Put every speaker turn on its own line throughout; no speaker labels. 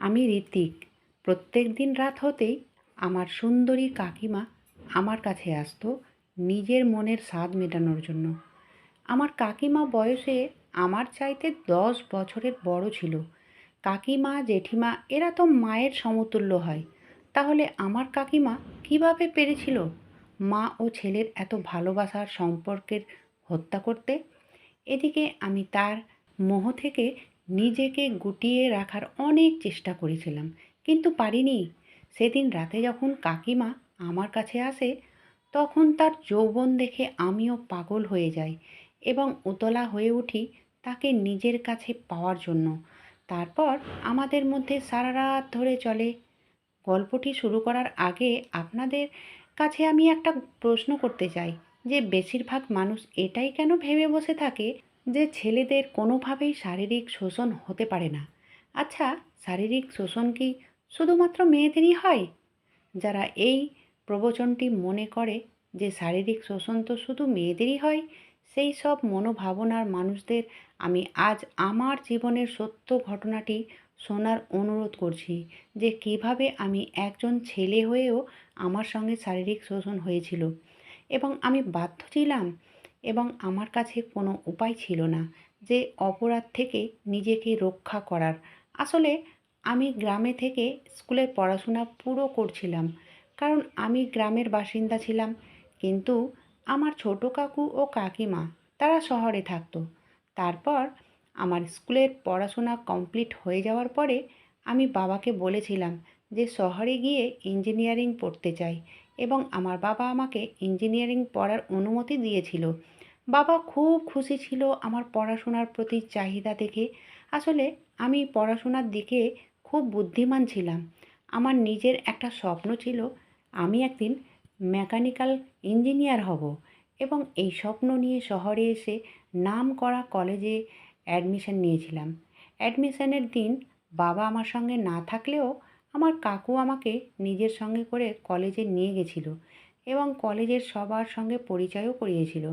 আমি ঋত্বিক প্রত্যেক দিন রাত হতেই আমার সুন্দরী কাকিমা আমার কাছে আসতো নিজের মনের স্বাদ মেটানোর জন্য। আমার কাকিমা বয়সে আমার চাইতে দশ বছরের বড় ছিল। কাকিমা, জেঠিমা, এরা তো মায়ের সমতুল্য হয়। তাহলে আমার কাকিমা কীভাবে পেরেছিল? মা ও ছেলের এত ভালোবাসার সম্পর্কের হত্যা করতে? এদিকে আমি তার মোহ থেকে নিজেকে গুটিয়ে রাখার অনেক চেষ্টা করেছিলাম, কিন্তু পারিনি। সেদিন রাতে যখন কাকিমা আমার কাছে আসে, তখন তার যৌবন দেখে আমিও পাগল হয়ে যাই এবং উতলা হয়ে উঠি তাকে নিজের কাছে পাওয়ার জন্য। তারপর আমাদের মধ্যে সারা রাত ধরে চলে। গল্পটি শুরু করার আগে আপনাদের কাছে আমি একটা প্রশ্ন করতে চাই যে, বেশিরভাগ মানুষ এটাই কেন ভেবে বসে থাকে যে ছেলেদের কোনোভাবেই শারীরিক শোষণ হতে পারে না। আচ্ছা শারীরিক শোষণ কি শুধুমাত্র মেয়েদেরই হয়? যারা এই প্রবচনটি মনে করে যে শারীরিক শোষণ তো শুধু মেয়েদেরই হয়, সেই সব মনোভাবনার মানুষদের আমি আজ আমার জীবনের সত্য ঘটনাটি শোনার অনুরোধ করছি যে কীভাবে আমি একজন ছেলে হয়েও আমার সঙ্গে শারীরিক শোষণ হয়েছিল। এবং আমি বাধ্য ছিলাম এবং আমার কাছে কোনো উপায় ছিল না যে অপরাধ থেকে নিজেকে রক্ষা করার। আসলে আমি গ্রামে থেকে স্কুলের পড়াশোনা পুরো করছিলাম, কারণ আমি গ্রামের বাসিন্দা ছিলাম। কিন্তু আমার ছোটো কাকু ও কাকিমা, তারা শহরে থাকতো। তারপর আমার স্কুলের পড়াশোনা কমপ্লিট হয়ে যাওয়ার পরে আমি বাবাকে বলেছিলাম যে শহরে গিয়ে ইঞ্জিনিয়ারিং পড়তে চাই। এবং আমার বাবা আমাকে ইঞ্জিনিয়ারিং পড়ার অনুমতি দিয়েছিল। বাবা খুব খুশি ছিল আমার পড়াশোনার প্রতি চাহিদা দেখে। আসলে আমি পড়াশোনার দিকে খুব বুদ্ধিমান ছিলাম। আমার নিজের একটা স্বপ্ন ছিল, আমি একদিন মেকানিক্যাল ইঞ্জিনিয়ার হব এবং এই স্বপ্ন নিয়ে শহরে এসে নাম করা কলেজে অ্যাডমিশন নিয়েছিলাম। অ্যাডমিশনের দিন বাবা আমার সঙ্গে না থাকলেও আমার কাকু আমাকে নিজের সঙ্গে করে কলেজে নিয়ে গেছিল এবং কলেজের সবার সঙ্গে পরিচয়ও করিয়েছিল।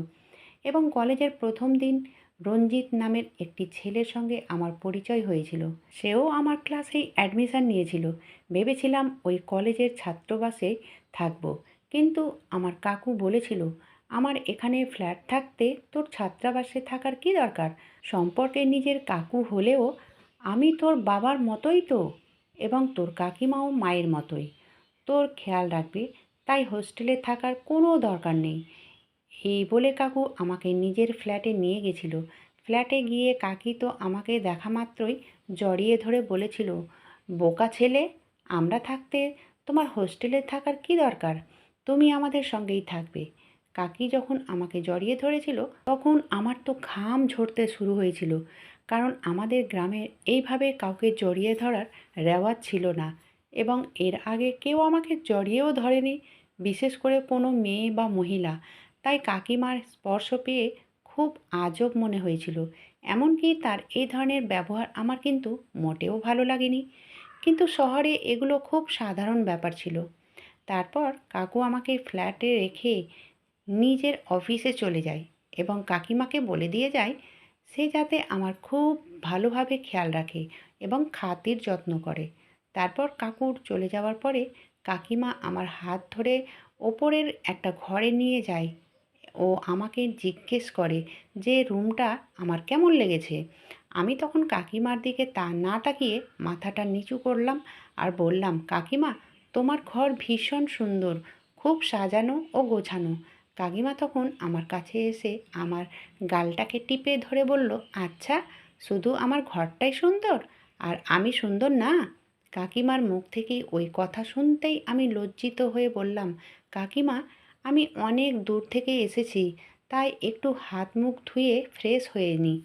এবং কলেজের প্রথম দিন রঞ্জিত নামের একটি ছেলের সঙ্গে আমার পরিচয় হয়েছিল। সেও আমার ক্লাসেই অ্যাডমিশান নিয়েছিল। ভেবেছিলাম ওই কলেজের ছাত্রবাসে থাকব। কিন্তু আমার কাকু বলেছিল, আমার এখানে ফ্ল্যাট থাকতে তোর ছাত্রাবাসে থাকার কি দরকার? সম্পর্কে নিজের কাকু হলেও আমি তোর বাবার মতোই তো। এবং তোর কাকিমাও মায়ের মতোই। তোর খেয়াল রাখবি, তাই হোস্টেলে থাকার কোনো দরকার নেই। এই বলে কাকু আমাকে নিজের ফ্ল্যাটে নিয়ে গেছিল। ফ্ল্যাটে গিয়ে কাকি তো আমাকে দেখা মাত্রই জড়িয়ে ধরে বলেছিল, বোকা ছেলে, আমরা থাকতে তোমার হোস্টেলে থাকার কি দরকার? তুমি আমাদের সঙ্গেই থাকবে। কাকি যখন আমাকে জড়িয়ে ধরেছিল, তখন আমার তো ঘাম ঝরতে শুরু হয়েছিল। কারণ আমাদের গ্রামে এইভাবে কাউকে জড়িয়ে ধরার রেওয়াজ ছিল না এবং এর আগে কেউ আমাকে জড়িয়েও ধরেনি, বিশেষ করে কোনো মেয়ে বা মহিলা। তাই কাকিমার স্পর্শ পেয়ে খুব আজব মনে হয়েছিল। এমনকি তার এই ধরনের ব্যবহার আমার কিন্তু মোটেও ভালো লাগেনি। কিন্তু শহরে এগুলো খুব সাধারণ ব্যাপার ছিল। তারপর কাকু আমাকে ফ্ল্যাটে রেখে নিজের অফিসে চলে যায় এবং কাকিমাকে বলে দিয়ে যায় সে যাতে আমার খুব ভালোভাবে খেয়াল রাখে এবং খাতির যত্ন করে। তারপর কাকুর চলে যাওয়ার পরে কাকিমা আমার হাত ধরে ওপরের একটা ঘরে নিয়ে যায়। ও আমাকে জিজ্ঞেস করে যে, রুমটা আমার কেমন লেগেছে? আমি তখন কাকিমার দিকে তা না তাকিয়ে মাথাটা নিচু করলাম আর বললাম, কাকিমা, তোমার ঘর ভীষণ সুন্দর, খুব সাজানো ও গোছানো। কাকিমা তখন আমার কাছে এসে আমার গালটাকে টিপে ধরে বলল আচ্ছা শুধু আমার ঘরটাই সুন্দর? আর আমি সুন্দর না? কাকিমার মুখ থেকে ওই কথা শুনতেই আমি লজ্জিত হয়ে বললাম, কাকিমা, আমি অনেক দূর থেকে এসেছি, তাই একটু হাত মুখ ধুয়ে ফ্রেশ হয়ে নিই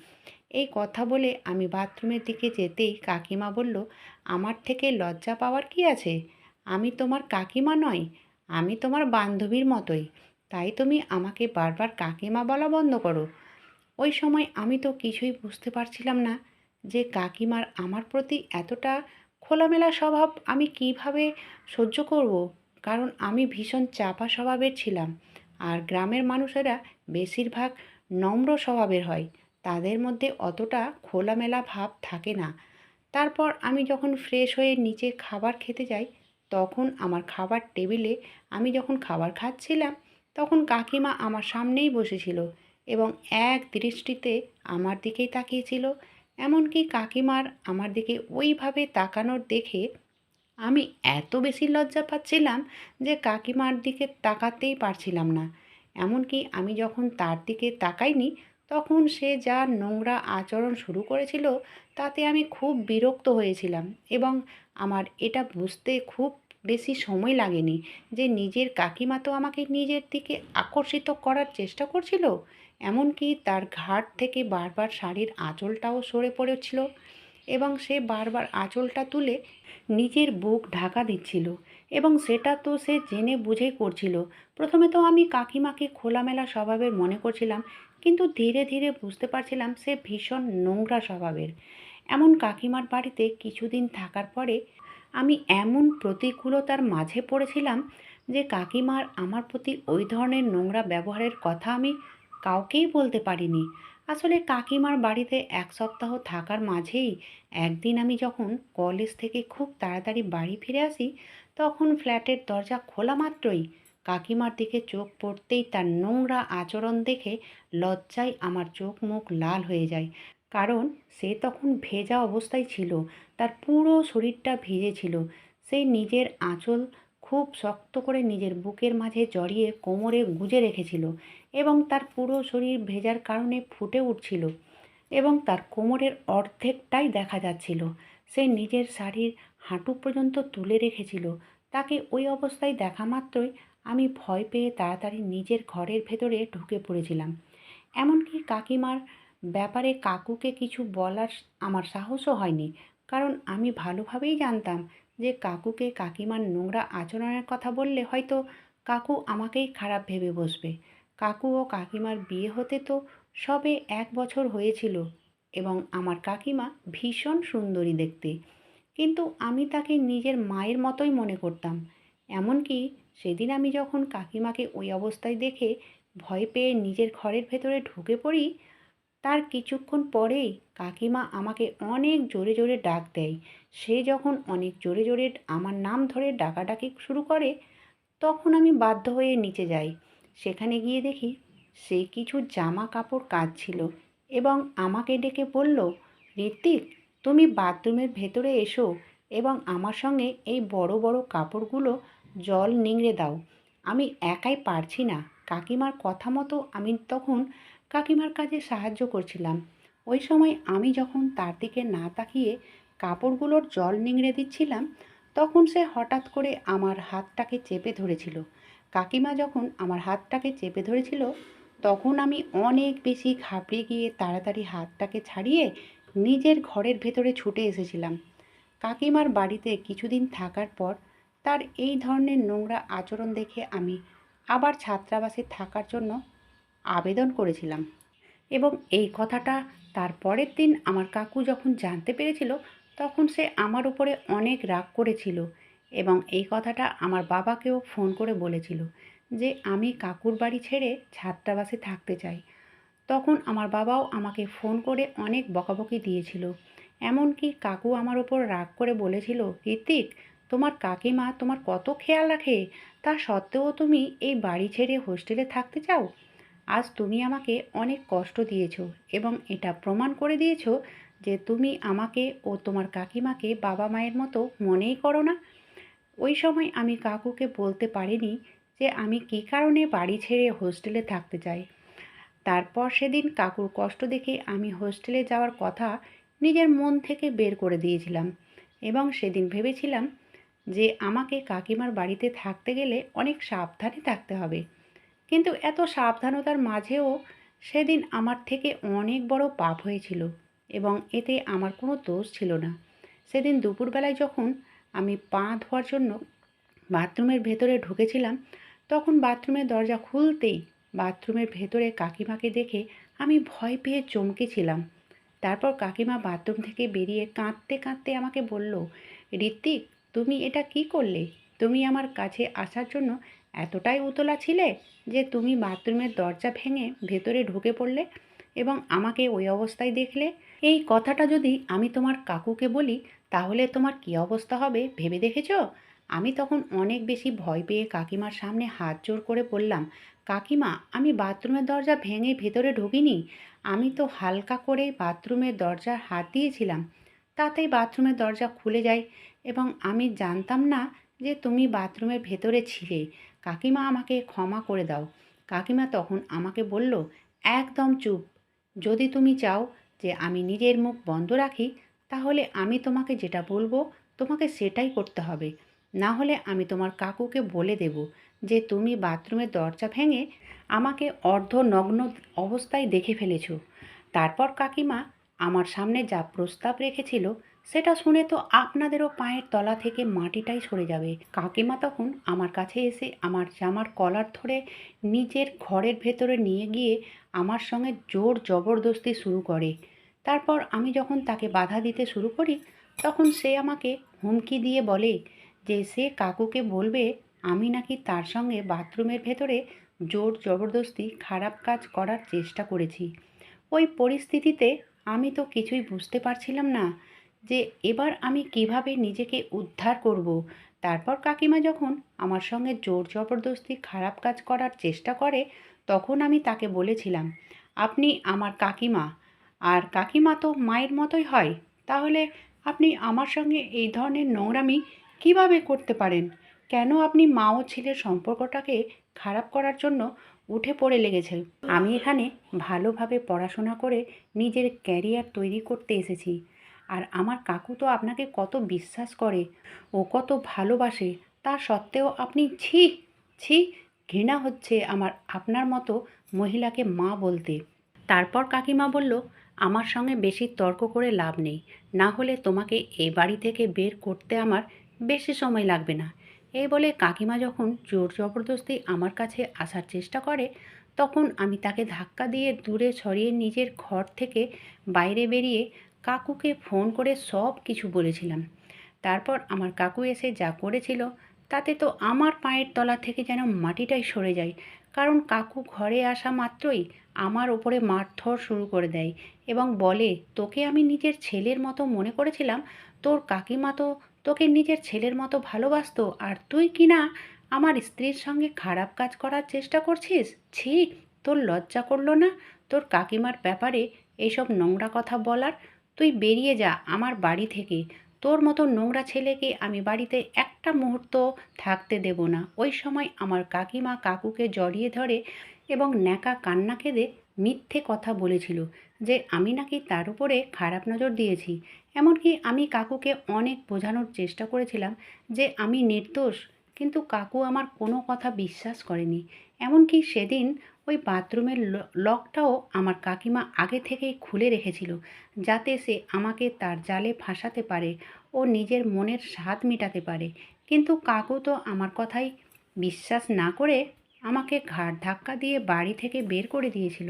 এই কথা বলে আমি বাথরুমের দিকে যেতেই কাকিমা বলল, আমার থেকে লজ্জা পাওয়ার কি আছে? আমি তোমার কাকিমা নয়, আমি তোমার বান্ধবীর মতোই। তাই তুমি আমাকে বারবার কাকিমা বলা বন্ধ করো। ওই সময় আমি তো কিছুই বুঝতে পারছিলাম না যে কাকিমার আমার প্রতি এতটা খোলামেলা স্বভাব আমি কীভাবে সহ্য করব, কারণ আমি ভীষণ চাপা স্বভাবের ছিলাম আর গ্রামের মানুষেরা বেশিরভাগ নম্র স্বভাবের হয়, তাদের মধ্যে অতটা খোলামেলা ভাব থাকে না। তারপর আমি যখন ফ্রেশ হয়ে নিচে খাবার খেতে যাই, তখন আমার খাবার টেবিলে আমি যখন খাবার খাচ্ছিলাম তখন কাকিমা আমার সামনেই বসেছিল এবং এক দৃষ্টিতে আমার দিকেই তাকিয়েছিল। এমনকি কাকিমার আমার দিকে ওইভাবে তাকানোর দেখে আমি এত বেশি লজ্জা পাচ্ছিলাম যে কাকিমার দিকে তাকাতেই পারছিলাম না। এমনকি আমি যখন তার দিকে তাকাইনি, তখন সে যা নোংরা আচরণ শুরু করেছিল, তাতে আমি খুব বিরক্ত হয়েছিলাম এবং আমার এটা বুঝতে খুব বেশি সময় লাগেনি। যে নিজের কাকিমা তো আমাকে নিজের দিকে আকর্ষিত করার চেষ্টা করছিল, এমনকি তার ঘাট থেকে বারবার শাড়ির আঁচলটাও সরে পড়েছিল এবং সে বারবার আঁচলটা তুলে নিজের বুক ঢাকা দিচ্ছিল এবং সেটা তো সে জেনে বুঝেই করছিল। প্রথমে তো আমি কাকিমাকে খোলামেলা স্বভাবের মনে করছিলাম, কিন্তু ধীরে ধীরে বুঝতে পারছিলাম সে ভীষণ নোংরা স্বভাবের। এমন কাকিমার বাড়িতে কিছুদিন থাকার পরে আমি এমন প্রতিকূলতার মাঝে পড়েছিলাম যে কাকিমার আমার প্রতি ওই ধরনের নোংরা ব্যবহারের কথা আমি কাউকেই বলতে পারিনি। আসলে কাকিমার বাড়িতে এক সপ্তাহ থাকার মাঝেই একদিন আমি যখন কলেজ থেকে খুব তাড়াতাড়ি বাড়ি ফিরে আসি, তখন ফ্ল্যাটের দরজা খোলা মাত্রই কাকিমার দিকে চোখ পড়তেই তার নোংরা আচরণ দেখে লজ্জায় আমার চোখ মুখ লাল হয়ে যায়। কারণ সে তখন ভেজা অবস্থায় ছিল, তার পুরো শরীরটা ভিজে ছিল। সে নিজের আঁচল খুব শক্ত করে নিজের বুকের মাঝে জড়িয়ে কোমরে গুজে রেখেছিল এবং তার পুরো শরীর ভেজার কারণে ফুটে উঠছিল এবং তার কোমরের অর্ধেকটাই দেখা যাচ্ছিল। সে নিজের শাড়ির হাঁটু পর্যন্ত তুলে রেখেছিল। তাকে ওই অবস্থায় দেখা মাত্রই আমি ভয় পেয়ে তাড়াতাড়ি নিজের ঘরের ভেতরে ঢুকে পড়েছিলাম। এমনকি কাকিমার ব্যাপারে কাকুকে কিছু বলার আমার সাহসও হয়নি। কারণ আমি ভালোভাবেই জানতাম যে কাকুকে কাকিমার নোংরা আচরণের কথা বললে হয়তো কাকু আমাকেই খারাপ ভেবে বসবে। কাকু ও কাকিমার বিয়ে হতে তো সবে এক বছর হয়েছিল এবং আমার কাকিমা ভীষণ সুন্দরী দেখতে। কিন্তু আমি তাকে নিজের মায়ের মতোই মনে করতাম। এমনকি সেদিন আমি যখন কাকিমাকে ওই অবস্থায় দেখে ভয় পেয়ে নিজের ঘরের ভেতরে ঢুকে পড়ি তার কিছুক্ষণ পরেই কাকিমা আমাকে অনেক জোরে জোরে ডাক দেয়। সে যখন অনেক জোরে জোরে আমার নাম ধরে ডাকাডাকি শুরু করে, তখন আমি বাধ্য হয়ে নিচে যাই। সেখানে গিয়ে দেখি সে কিছু জামা কাপড় কাচছিল এবং আমাকে ডেকে বলল, ঋত্বিক, তুমি বাথরুমের ভেতরে এসো এবং আমার সঙ্গে এই বড় বড় কাপড়গুলো জল নিংড়ে দাও। আমি একাই পারছি না। কাকিমার কথা মতো আমি তখন কাকিমার কাজে সাহায্য করছিলাম। ওই সময় আমি যখন তার দিকে না তাকিয়ে কাপড়গুলোর জল নিংড়ে দিচ্ছিলাম, তখন সে হঠাৎ করে আমার হাতটাকে চেপে ধরেছিল। কাকিমা যখন আমার হাতটাকে চেপে ধরেছিল, তখন আমি অনেক বেশি ঘাবড়ে গিয়ে তাড়াতাড়ি হাতটাকে ছাড়িয়ে নিজের ঘরের ভেতরে ছুটে এসেছিলাম। কাকিমার বাড়িতে কিছুদিন থাকার পর তার এই ধরনের নোংরা আচরণ দেখে আমি আবার ছাত্রাবাসে থাকার জন্য আবেদন করেছিলাম। এবং এই কথাটা তার পরের দিন আমার কাকু যখন জানতে পেরেছিল, তখন সে আমার উপরে অনেক রাগ করেছিল এবং এই কথাটা আমার বাবাকেও ফোন করে বলেছিল যে, আমি কাকুর বাড়ি ছেড়ে ছাত্রাবাসে থাকতে চাই। তখন আমার বাবাও আমাকে ফোন করে অনেক বকাবকি দিয়েছিল। এমনকি কাকু আমার ওপর রাগ করে বলেছিল, ঋত্বিক, তোমার কাকিমা তোমার কত খেয়াল রাখে? তা সত্ত্বেও তুমি এই বাড়ি ছেড়ে হোস্টেলে থাকতে চাও? আজ তুমি আমাকে অনেক কষ্ট দিয়েছ এবং এটা প্রমাণ করে দিয়েছ যে তুমি আমাকে ও তোমার কাকিমাকে বাবা মায়ের মতো মনেই করো না। ওই সময় আমি কাকুকে বলতে পারিনি যে আমি কী কারণে বাড়ি ছেড়ে হোস্টেলে থাকতে চাই। তারপর সেদিন কাকুর কষ্ট দেখে আমি হোস্টেলে যাওয়ার কথা নিজের মন থেকে বের করে দিয়েছিলাম এবং সেদিন ভেবেছিলাম যে আমাকে কাকিমার বাড়িতে থাকতে গেলে অনেক সাবধানে থাকতে হবে। কিন্তু এত সাবধানতার মাঝেও সেদিন আমার থেকে অনেক বড় পাপ হয়েছিল এবং এতে আমার কোনো দোষ ছিল না। সেদিন দুপুরবেলায় যখন আমি পা ধোয়ার জন্য বাথরুমের ভেতরে ঢুকেছিলাম, তখন বাথরুমের দরজা খুলতেই বাথরুমের ভেতরে কাকিমাকে দেখে আমি ভয় পেয়ে চমকেছিলাম তারপর কাকিমা বাথরুম থেকে বেরিয়ে কাঁদতে কাঁদতে আমাকে বলল, ঋত্বিক, তুমি এটা কি করলে? তুমি আমার কাছে আসার জন্য এতটাই উতলা ছিলে যে তুমি বাথরুমের দরজা ভেঙে ভেতরে ঢুকে পড়লে এবং আমাকে ওই অবস্থায় দেখলে? এই কথাটা যদি আমি তোমার কাকুকে বলি, তাহলে তোমার কী অবস্থা হবে ভেবে দেখেছ? আমি তখন অনেক বেশি ভয় পেয়ে কাকিমার সামনে হাত জোর করে বললাম, কাকিমা, আমি বাথরুমের দরজা ভেঙে ভেতরে ঢুকিনি। আমি তো হালকা করে বাথরুমের দরজার হাত দিয়েছিলাম। তাতেই বাথরুমের দরজা খুলে যায় এবং আমি জানতাম না যে তুমি বাথরুমের ভেতরে ছিলে। কাকিমা আমাকে ক্ষমা করে দাও। কাকিমা তখন আমাকে বলল, একদম চুপ। যদি তুমি চাও যে আমি নিজের মুখ বন্ধ রাখি, তাহলে আমি তোমাকে যেটা বলব, তোমাকে সেটাই করতে হবে। না হলে আমি তোমার কাকুকে বলে দেব যে তুমি বাথরুমের দরজা ভেঙে আমাকে অর্ধনগ্ন অবস্থায় দেখে ফেলেছো। তারপর কাকিমা আমার সামনে যা প্রস্তাব রেখেছিল সেটা শুনে তো আপনাদেরও পায়ের তলা থেকে মাটিটাই সরে যাবে। কাকিমা তখন আমার কাছে এসে আমার জামার কলার ধরে নিজের ঘরের ভেতরে নিয়ে গিয়ে আমার সঙ্গে জোর জবরদস্তি শুরু করে। তারপর আমি যখন তাকে বাধা দিতে শুরু করি, তখন সে আমাকে হুমকি দিয়ে বলে যে, সে কাকুকে বলবে আমি নাকি তার সঙ্গে বাথরুমের ভেতরে জোর জবরদস্তি খারাপ কাজ করার চেষ্টা করেছি। ওই পরিস্থিতিতে আমি তো কিছুই বুঝতে পারছিলাম না। যে এবার আমি কীভাবে নিজেকে উদ্ধার করব? তারপর কাকিমা যখন আমার সঙ্গে জোর জবরদস্তি খারাপ কাজ করার চেষ্টা করে, তখন আমি তাকে বলেছিলাম, আপনি আমার কাকিমা। আর কাকিমা তো মায়ের মতোই হয়। তাহলে আপনি আমার সঙ্গে এই ধরনের নোংরামি কীভাবে করতে পারেন? কেন আপনি মা ও ছেলের সম্পর্কটাকে খারাপ করার জন্য উঠে পড়ে লেগেছে আমি এখানে ভালোভাবে পড়াশোনা করে নিজের ক্যারিয়ার তৈরি করতে এসেছি। আর আমার কাকু তো আপনাকে কত বিশ্বাস করে, ও কত ভালোবাসে, তা সত্ত্বেও আপনি ছি ছি, ঘৃণা হচ্ছে আমার আপনার মতো মহিলাকে মা বলতে। তারপর কাকিমা বলল, আমার সঙ্গে বেশি তর্ক করে লাভ নেই, না হলে তোমাকে এই বাড়ি থেকে বের করতে আমার বেশি সময় লাগবে না। এই বলে কাকিমা যখন জোর জবরদস্তি আমার কাছে আসার চেষ্টা করে, তখন আমি তাকে ধাক্কা দিয়ে দূরে সরিয়ে নিজের ঘর থেকে বাইরে বেরিয়ে কাকুকে ফোন করে সব কিছু বলেছিলাম। তারপর আমার কাকু এসে যা করেছিল, তাতে তো আমার পায়ের তলা থেকে যেন মাটিটাই সরে যায়। কারণ কাকু ঘরে আসা মাত্রই আমার ওপরে মারধর শুরু করে দেয় এবং বলে, তোকে আমি নিজের ছেলের মতো মনে করেছিলাম? তোর কাকিমা তো তোকে নিজের ছেলের মতো ভালোবাসতো, আর তুই কি না আমার স্ত্রীর সঙ্গে খারাপ কাজ করার চেষ্টা করছিস? ছি, তোর লজ্জা করল না? তোর কাকিমার ব্যাপারে এইসব নোংরা কথা বলার তুই বেরিয়ে যা আমার বাড়ি থেকে। তোর মতো নোংরা ছেলেকে আমি বাড়িতে একটা মুহূর্ত থাকতে দেব না। ওই সময় আমার কাকিমা কাকুকে জড়িয়ে ধরে এবং ন্যাকা কান্না কেঁদে মিথ্যে কথা বলেছিল যে আমি নাকি তার উপরে খারাপ নজর দিয়েছি। এমনকি আমি কাকুকে অনেক বোঝানোর চেষ্টা করেছিলাম যে আমি নির্দোষ, কিন্তু কাকু আমার কোনো কথা বিশ্বাস করেনি। এমনকি সেদিন ওই বাথরুমের লকটাও আমার কাকিমা আগে থেকেই খুলে রেখেছিল, যাতে সে আমাকে তার জালে ফাঁসাতে পারে ও নিজের মনের স্বাদ মেটাতে পারে। কিন্তু কাকু তো আমার কথাই বিশ্বাস না করে আমাকে ঘাড় ধাক্কা দিয়ে বাড়ি থেকে বের করে দিয়েছিল।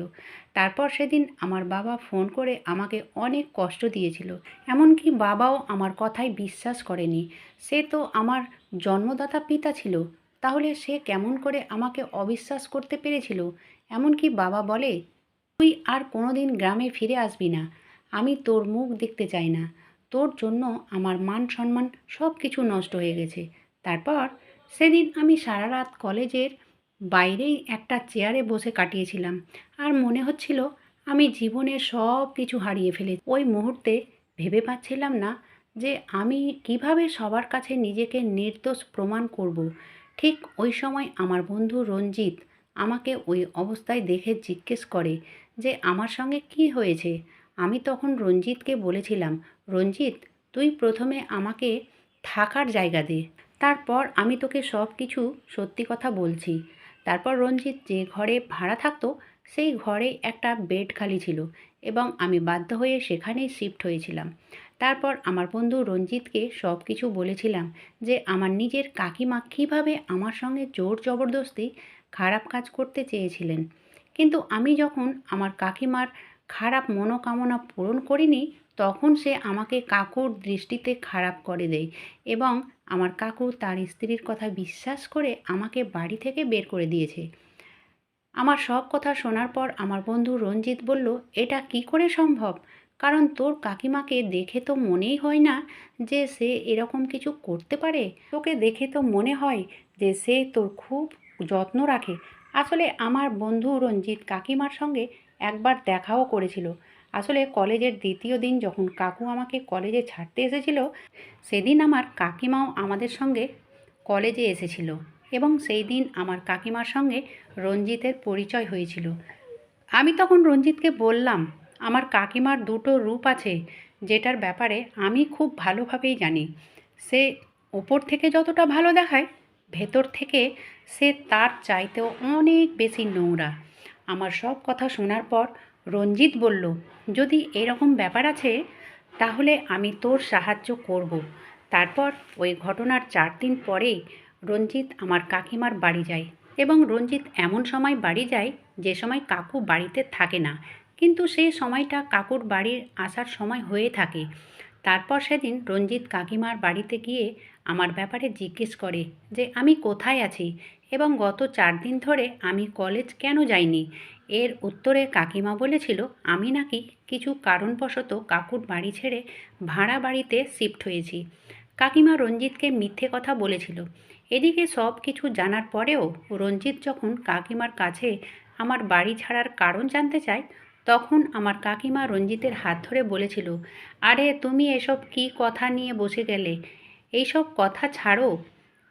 তারপর সেদিন আমার বাবা ফোন করে আমাকে অনেক কষ্ট দিয়েছিল, এমনকি বাবাও আমার কথায় বিশ্বাস করেনি। সে তো আমার জন্মদাতা পিতা ছিল তাহলে সে কেমন করে আমাকে অবিশ্বাস করতে পেরেছিল? এমনকি বাবা বলে, তুই আর কোনোদিন গ্রামে ফিরে আসবি না। আমি তোর মুখ দেখতে চাই না। তোর জন্য আমার মান সম্মান সব কিছু নষ্ট হয়ে গেছে। তারপর সেদিন আমি সারা রাত কলেজের বাইরেই একটা চেয়ারে বসে কাটিয়েছিলাম। আর মনে হচ্ছিল আমি জীবনের সব কিছু হারিয়ে ফেলে ওই মুহূর্তে ভেবে পাচ্ছিলাম না যে আমি কীভাবে সবার কাছে নিজেকে নির্দোষ প্রমাণ করব। ঠিক ওই সময় আমার বন্ধু রঞ্জিত আমাকে ওই অবস্থায় দেখে জিজ্ঞেস করে যে, আমার সঙ্গে কি হয়েছে? আমি তখন রঞ্জিতকে বলেছিলাম, রঞ্জিত, তুই প্রথমে আমাকে থাকার জায়গা দে। তারপর আমি তোকে সব কিছু সত্যি কথা বলছি। তারপর রঞ্জিত যে ঘরে ভাড়া থাকতো, সেই ঘরে একটা বেড খালি ছিল এবং আমি বাধ্য হয়ে সেখানেই শিফট হয়েছিলাম। তারপর আমার বন্ধু রঞ্জিতকে সব কিছু বলেছিলাম যে আমার নিজের কাকিমা কীভাবে আমার সঙ্গে জোর জবরদস্তি খারাপ কাজ করতে চেয়েছিলেন। কিন্তু আমি যখন আমার কাকিমার খারাপ মনোকামনা পূরণ করিনি, তখন সে আমাকে কাকুর দৃষ্টিতে খারাপ করে দেয় এবং আমার কাকু তার স্ত্রীর কথা বিশ্বাস করে আমাকে বাড়ি থেকে বের করে দিয়েছে। আমার সব কথা শোনার পর আমার বন্ধু রঞ্জিত বলল, এটা কি করে সম্ভব? কারণ তোর কাকিমাকে দেখে তো মনেই হয় না যে সে এরকম কিছু করতে পারে। তোকে দেখে তো মনে হয় যে সে তোর খুব যত্ন রাখে। আসলে আমার বন্ধু রঞ্জিত কাকিমার সঙ্গে একবার দেখাও করেছিল। আসলে কলেজের দ্বিতীয় দিন যখন কাকু আমাকে কলেজে ছাড়তে এসেছিল, সেদিন আমার কাকিমাও আমাদের সঙ্গে কলেজে এসেছিল এবং সেই দিন আমার কাকিমার সঙ্গে রঞ্জিতের পরিচয় হয়েছিল। আমি তখন রঞ্জিতকে বললাম আমার কাকিমার দুটো রূপ আছে, যেটার ব্যাপারে আমি খুব ভালোভাবেই জানি। সে ওপর থেকে যতটা ভালো দেখায়, ভেতর থেকে সে তার চাইতেও অনেক বেশি নোংরা। আমার সব কথা শোনার পর রঞ্জিত বলল, যদি এরকম ব্যাপার আছে, তাহলে আমি তোর সাহায্য করব। তারপর ওই ঘটনার চার দিন পরেই রঞ্জিত আমার কাকিমার বাড়ি যায় এবং রঞ্জিত এমন সময় বাড়ি যায় যে সময় কাকু বাড়িতে থাকে না। কিন্তু সেই সময়টা কাকুর বাড়ির আসার সময় হয়ে থাকে। তারপর সেদিন রঞ্জিত কাকিমার বাড়িতে গিয়ে আমার ব্যাপারে জিজ্ঞেস করে যে, আমি কোথায় আছি? এবং গত চার দিন ধরে আমি কলেজ কেন যাইনি? এর উত্তরে কাকিমা বলেছিল, আমি নাকি কিছু কারণবশত কাকুর বাড়ি ছেড়ে ভাড়া বাড়িতে শিফট হয়েছি। কাকিমা রঞ্জিতকে মিথ্যে কথা বলেছিল। এদিকে সব কিছু জানার পরেও রঞ্জিত যখন কাকিমার কাছে আমার বাড়ি ছাড়ার কারণ জানতে চায় তখন আমার কাকিমা রঞ্জিতের হাত ধরে বলেছিল, আরে, তুমি এসব কি কথা নিয়ে বসে গেলে? এইসব কথা ছাড়ো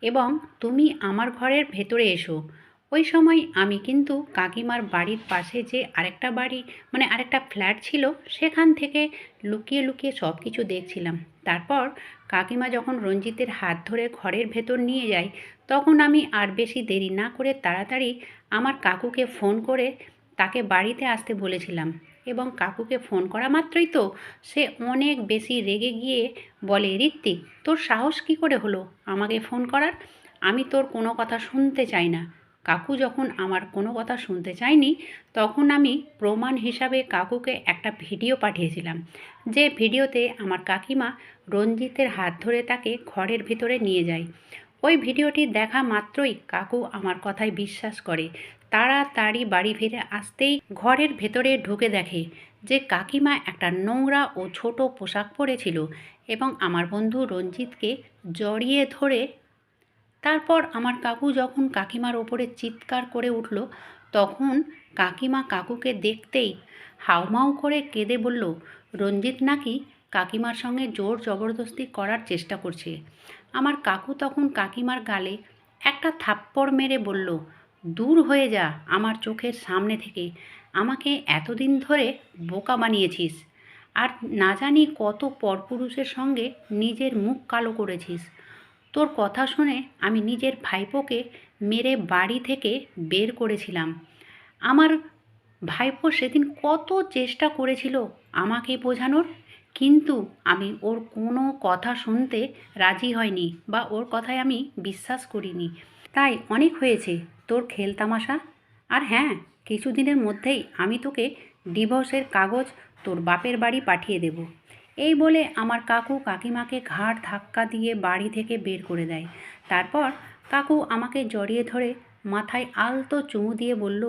এবং তুমি আমার ঘরের ভেতরে এসো। ওই সময় আমি কিন্তু কাকিমার বাড়ির পাশে যে আরেকটা বাড়ি মানে আরেকটা ফ্ল্যাট ছিল, সেখান থেকে লুকিয়ে লুকিয়ে সব কিছু দেখছিলাম। তারপর কাকিমা যখন রঞ্জিতের হাত ধরে ঘরের ভেতর নিয়ে যায়, তখন আমি আর বেশি দেরি না করে তাড়াতাড়ি আমার কাকুকে ফোন করে তাকে বাড়িতে আসতে বলেছিলাম এবং কাকুকে ফোন করা মাত্রই তো সে অনেক বেশি রেগে গিয়ে বলে, ঋত্বিক, তোর সাহস কী করে হলো আমাকে ফোন করার? আমি তোর কোনো কথা শুনতে চাই না। কাকু যখন আমার কোনো কথা শুনতে চায়নি, তখন আমি প্রমাণ হিসাবে কাকুকে একটা ভিডিও পাঠিয়েছিলাম, যে ভিডিওতে আমার কাকিমা রঞ্জিতের হাত ধরে তাকে ঘরের ভিতরে নিয়ে যায়। ওই ভিডিওটি দেখা মাত্রই কাকু আমার কথায় বিশ্বাস করে। তাড়াতাড়ি বাড়ি ফিরে আসতেই ঘরের ভেতরে ঢুকে দেখে যে কাকিমা একটা নোংরা ও ছোট পোশাক পরেছিল এবং আমার বন্ধু রঞ্জিতকে জড়িয়ে ধরে। তারপর আমার কাকু যখন কাকিমার ওপরে চিৎকার করে উঠল, তখন কাকিমা কাকুকে দেখতেই হাউমাউ করে কেঁদে বলল, রঞ্জিত নাকি কাকিমার সঙ্গে জোর জবরদস্তি করার চেষ্টা করছে? আমার কাকু তখন কাকিমার গালে একটা থাপ্পড় মেরে বলল, দূর হয়ে যা আমার চোখের সামনে থেকে। আমাকে এতদিন ধরে বোকা বানিয়েছিস। আর না জানি কত পরপুরুষের সঙ্গে নিজের মুখ কালো করেছিস। তোর কথা শুনে আমি নিজের ভাইপোকে মেরে বাড়ি থেকে বের করেছিলাম। আমার ভাইপো সেদিন কত চেষ্টা করেছিল আমাকে বোঝানোর। কিন্তু আমি ওর কোনো কথা শুনতে রাজি হয়নি বা ওর কথায় আমি বিশ্বাস করিনি। তাই অনেক হয়েছে তোর খেলতামাশা আর হ্যাঁ কিছুদিনের মধ্যেই আমি তোকে ডিভোর্সের কাগজ তোর বাপের বাড়ি পাঠিয়ে দেব। এই বলে আমার কাকু কাকিমাকে ঘাড় ধাক্কা দিয়ে বাড়ি থেকে বের করে দেয়। তারপর কাকু আমাকে জড়িয়ে ধরে মাথায় আলতো চুমু দিয়ে বলল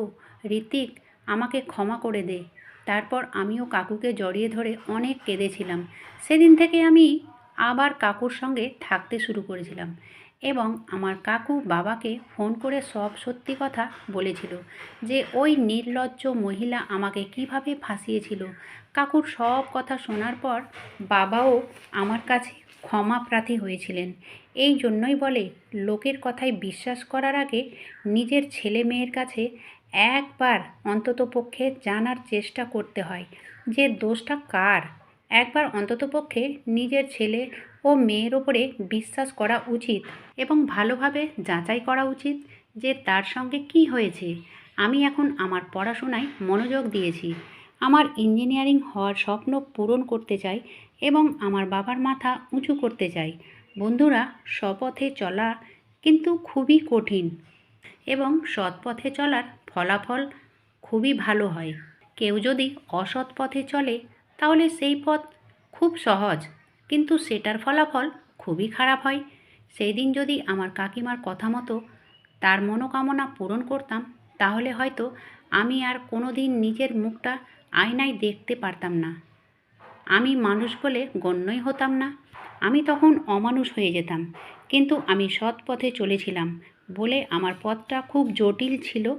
ঋতিক আমাকে ক্ষমা করে দে। তারপর আমিও কাকুকে জড়িয়ে ধরে অনেক কেঁদেছিলাম। সেদিন থেকে আমি আবার কাকুর সঙ্গে থাকতে শুরু করেছিলাম এবং আমার কাকু বাবাকে ফোন করে সব সত্যি কথা বলেছিল যে ওই নির্লজ্জ মহিলা আমাকে কীভাবে ফাঁসিয়েছিল। কাকুর সব কথা শোনার পর বাবাও আমার কাছে ক্ষমা প্রার্থী হয়েছিলেন। এই জন্যই বলে, লোকের কথায় বিশ্বাস করার আগে নিজের ছেলে মেয়ের কাছে একবার অন্ততপক্ষে জানার চেষ্টা করতে হয় যে দোষটা কার। একবার অন্ততপক্ষে নিজের ছেলে ও মেয়ের ওপরে বিশ্বাস করা উচিত এবং ভালোভাবে যাচাই করা উচিত যে তার সঙ্গে কি হয়েছে। আমি এখন আমার পড়াশোনায় মনোযোগ দিয়েছি। আমার ইঞ্জিনিয়ারিং হওয়ার স্বপ্ন পূরণ করতে চাই এবং আমার বাবার মাথা উঁচু করতে চাই। বন্ধুরা স্বপথে চলা কিন্তু খুবই কঠিন এবং সৎপথে চলার ফলাফল খুবই ভালো হয়। কেউ যদি অসৎ পথে চলে, তাহলে সেই পথ খুব সহজ। কিন্তু সেটার ফলাফল খুবই খারাপ হয়। সেই দিন যদি আমার কাকিমার কথা মতো তার মনোকামনা পূরণ করতাম, তাহলে হয়তো আমি আর কোনো দিন নিজের মুখটা আয়নায় দেখতে পারতাম না। আমি মানুষ বলে গণ্যই হতাম না। আমি তখন অমানুষ হয়ে যেতাম। কিন্তু আমি সৎ পথে চলেছিলাম বলে আমার পথটা খুব জটিল ছিল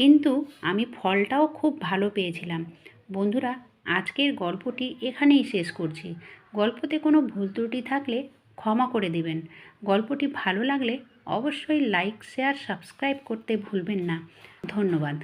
কিন্তু আমি ফলটাও খুব ভালো পেয়েছিলাম। বন্ধুরা, আজকের গল্পটি এখানেই শেষ করছি। গল্পতে কোনো ভুল ত্রুটি থাকলে ক্ষমা করে দেবেন। গল্পটি ভালো লাগলে অবশ্যই লাইক, শেয়ার, সাবস্ক্রাইব করতে ভুলবেন না। ধন্যবাদ।